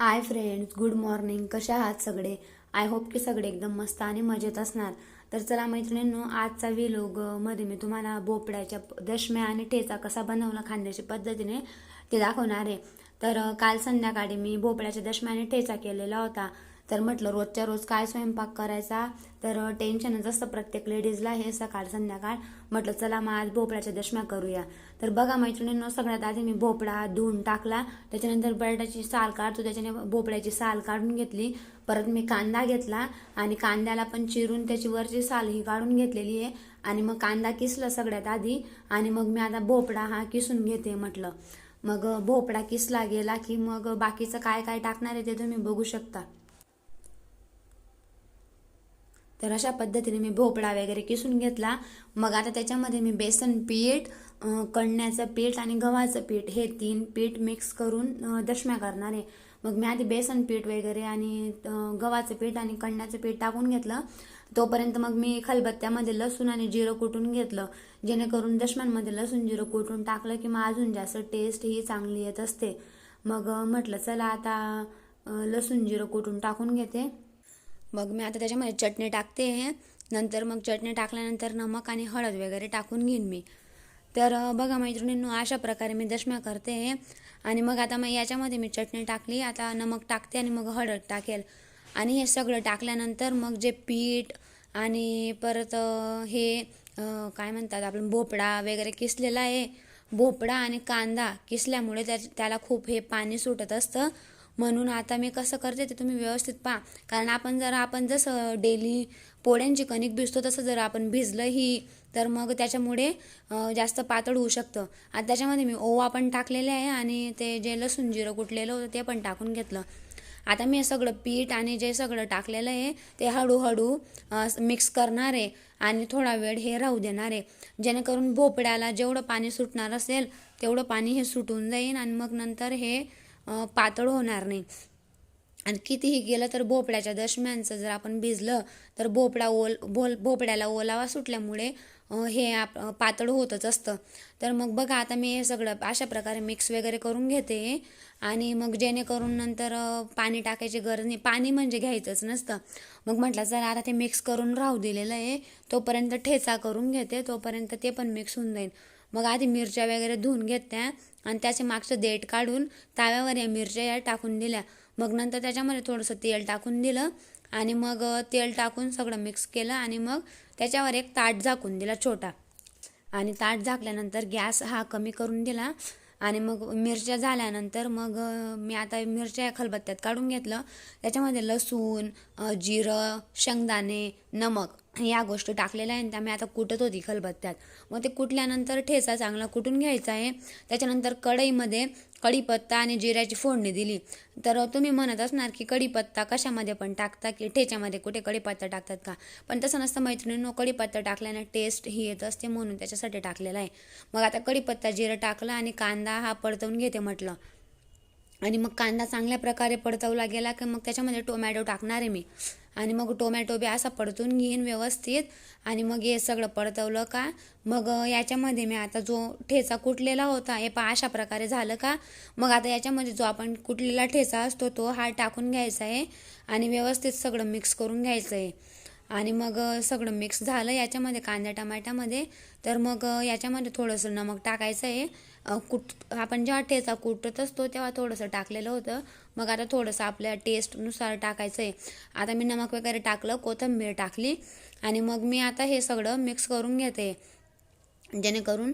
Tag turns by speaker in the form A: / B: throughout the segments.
A: Hi friends good morning कसे आहात सगळे? आय होप की सगळे एकदम मस्त आणि मजेत असणार. तर चला मैत्रिणींनो आजचा व्हिलोगमध्ये मी तुम्हाला भोपळ्याच्या दशम्या आणि ठेचा कसा बनवला खांद्याच्या पद्धतीने ते दाखवणार आहे. तर काल संध्याकाळी मी भोपळ्याच्या दशम्याने ठेचा केलेला होता. तर म्हटलं रोजच्या रोज काय स्वयंपाक करायचा? तर टेन्शनच असतं प्रत्येक लेडीजला हे सकाळ संध्याकाळ. म्हटलं चला मग आज भोपळ्याच्या दशम्या करूया. तर बघा मैत्रिणींनो सगळ्यात आधी मी भोपळा धुवून टाकला. त्याच्यानंतर बटाट्याची साल काढतो. त्याच्याने भोपळ्याची साल काढून घेतली. परत मी कांदा घेतला आणि कांद्याला पण चिरून त्याची वरची साल ही काढून घेतलेली आहे. आणि मग कांदा किसला सगळ्यात आधी. आणि मग मी आता भोपळा हा किसून घेते म्हटलं. मग भोपळा किसला गेला की मग बाकीचं काय काय टाकणार आहे ते तुम्ही बघू शकता. तर अशा पद्धतीने मी भोपळा वगैरे किसून घेतला. मग आता त्याच्यामध्ये मी बेसन पीठ कणण्याचं पीठ आणि गव्हाचं पीठ हे तीन पीठ मिक्स करून दशम्या करणार आहे. मग मी आधी बेसन पीठ वगैरे आणि गव्हाचं पीठ आणि कणण्याचं पीठ टाकून घेतलं. तोपर्यंत मग मी खलबत्त्यामध्ये लसूण आणि जिरं कुटून घेतलं. जेणेकरून दशम्यांमध्ये लसूण जिरं कुटून टाकलं की मग अजून जास्त टेस्ट ही चांगली येत असते. मग म्हटलं चला आता लसूण जिरं कुटून टाकून घेते. मग मी आता त्याच्यामध्ये चटणी टाकते नंतर मग चटणी टाकल्यानंतर नमक आणि हळद वगैरे टाकून घेईन मी. तर बघा मैत्रिणींनो अशा प्रकारे मी दशम्या करते आणि मग आता मग याच्यामध्ये मी चटणी टाकली. आता नमक टाकते आणि मग हळद टाकेल. आणि हे सगळं टाकल्यानंतर मग जे पीठ आणि परत हे काय म्हणतात आपण भोपळा वगैरे किसलेला आहे. भोपळा आणि कांदा किसल्यामुळे त्या त्याला खूप हे पाणी सुटत असतं. म्हणून आता मी कसं करते ते तुम्ही व्यवस्थित पहा. कारण आपण जर आपण जसं डेली पोळ्यांची कणिक भिजतो तसं जर आपण भिजलं ही तर मग त्याच्यामुळे जास्त पातळ होऊ शकतं. आता त्याच्यामध्ये मी ओवा पण टाकलेले आहे आणि ते जे लसूण जिरं कुटलेलं होतं ते पण टाकून घेतलं. आता मी हे सगळं पीठ आणि जे सगळं टाकलेलं आहे ते हळूहळू मिक्स करणार आहे आणि थोडा वेळ हे राहू देणार आहे. जेणेकरून भोपळ्याला जेवढं पाणी सुटणार असेल तेवढं पाणी हे सुटून जाईल आणि मग नंतर हे पातळ होणार नाही. आणि कितीही गेलं तर भोपळ्याच्या दशम्यांचं जर आपण भिजलं तर भोपळा ओल भोल भोपळ्याला ओलावा सुटल्यामुळे हे आप पातळ होतच असतं. तर मग बघा आता मी हे सगळं अशा प्रकारे मिक्स वगैरे करून घेते. आणि मग जेणेकरून नंतर पाणी टाकायची गरज नाही. पाणी म्हणजे घ्यायचंच नसतं. मग म्हटलं चला आता ते मिक्स करून राहू दिलेलं आहे. तोपर्यंत ठेचा करून घेते. तोपर्यंत ते पण मिक्स होऊन जाईल. मग आधी मिरच्या वगैरे धुवून घेते आणि त्याचे मागचं देठ काढून ताव्यावर या मिरच्या या टाकून दिल्या. मग नंतर त्याच्यामध्ये थोडंसं तेल टाकून दिलं आणि मग तेल टाकून सगळं मिक्स केलं आणि मग त्याच्यावर एक ताट झाकून दिला छोटा. आणि ताट झाकल्यानंतर गॅस हा कमी करून दिला आणि मग मिरच्या झाल्यानंतर मग मी आता मिरच्या खलबत्त्यात काढून घेतलं. त्याच्यामध्ये लसूण जिरं शेंगदाणे नमक या गोष्टी टाकलेल्या आहे आणि त्या मी आता कुटत होती खलबत्त्यात मग ते कुटल्यानंतर ठेचा चांगला कुटून घ्यायचा आहे त्याच्यानंतर कढईमध्ये कढीपत्ता आणि जिऱ्याची फोडणी दिली. तर तुम्ही म्हणत असणार की कढीपत्ता कशामध्ये पण टाकता की ठेच्यामध्ये कुठे कढीपत्ता टाकतात का? पण तसं नसतं मैत्रिणींनो कढीपत्ता टाकल्याने टेस्ट ही येत असते म्हणून त्याच्यासाठी टाकलेला आहे. मग आता कढीपत्ता जिरं टाकलं आणि कांदा हा परतवून घेते म्हटलं. आणि मग कांदा चांगल्या प्रकारे परतवला गेला की मग त्याच्यामध्ये टोमॅटो टाकणार आहे मी. आणि मग टोमॅटो बी असा परतून घेईन व्यवस्थित. आणि मग हे सगळं परतवलं का? मग याच्यामध्ये मी आता जो ठेचा कुटलेला होता हे पहा अशा प्रकारे झालं का? मग आता याच्यामध्ये जो आपण कुटलेला ठेचा असतो तो हा टाकून घ्यायचा आहे. आणि व्यवस्थित सगळं मिक्स करून घ्यायचं आहे. आणि मग सगळं मिक्स झालं याच्यामध्ये कांद्या टमाट्यामध्ये. तर मग याच्यामध्ये थोडंसं नमक टाकायचं आहे कुट आपण जेव्हा ठेचा कुटत असतो तेव्हा थोडंसं टाकलेलं होतं. मग आता थोडंसं आपल्या टेस्टनुसार टाकायचं आहे आता मी नमक वगैरे टाकलं कोथिंबीर टाकली. आणि मग मी आता हे सगळं मिक्स करून घेते. जेणेकरून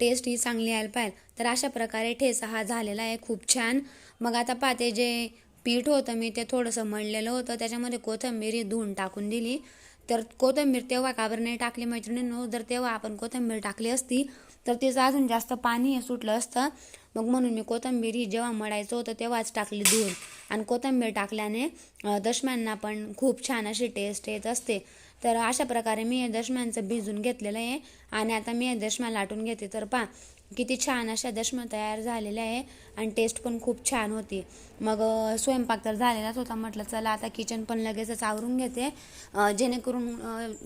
A: टेस्ट ही चांगली यायला पाहिजे. तर अशा प्रकारे ठेचा हा झालेला आहे. खूप छान. मग आता पाहते जे पीठ होतं मी ते थोडंसं मळलेलं होतं. त्याच्यामध्ये कोथंबीर ही धुवून टाकून दिली. तर कोथिंबीर तेव्हा का बरं नाही टाकली मैत्रिणींनो? जर तेव्हा आपण कोथिंबीर टाकली असती तर तिचं अजून जास्त पाणी हे सुटलं असतं. मग म्हणून मी कोथंबीर ही जेव्हा मळायचं होतं तेव्हाच टाकली धुवून. आणि कोथिंबीर टाकल्याने दशम्यांना पण खूप छान अशी टेस्ट येत असते. तर अशा प्रकारे मी हे दशम्यांचं भिजून घेतलेलं आहे. आणि आता मी हे दशम्या लाटून घेते. तर पा किती छान अशा दशम्या तयार झालेल्या आहे. आणि टेस्ट पण खूप छान होती. मग स्वयंपाक तर झालेलाच होता. म्हटलं चला आता किचन पण लगेचच आवरून घेते. जेणेकरून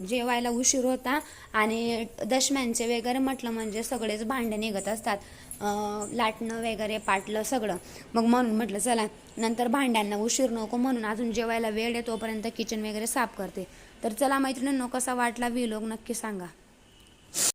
A: जेवायला उशीर होता. आणि दशम्यांचे वगैरे म्हटलं म्हणजे सगळेच भांडे निघत असतात. लाटणं वगैरे पाटलं सगळं. मग म्हणून म्हटलं चला नंतर भांड्यांना उशीर नको म्हणून अजून जेवायला वेळ आहे तोपर्यंत किचन वगैरे साफ करते. तर चला मैत्रिणींनो कसा वाटला व्हिलॉग नक्की सांगा.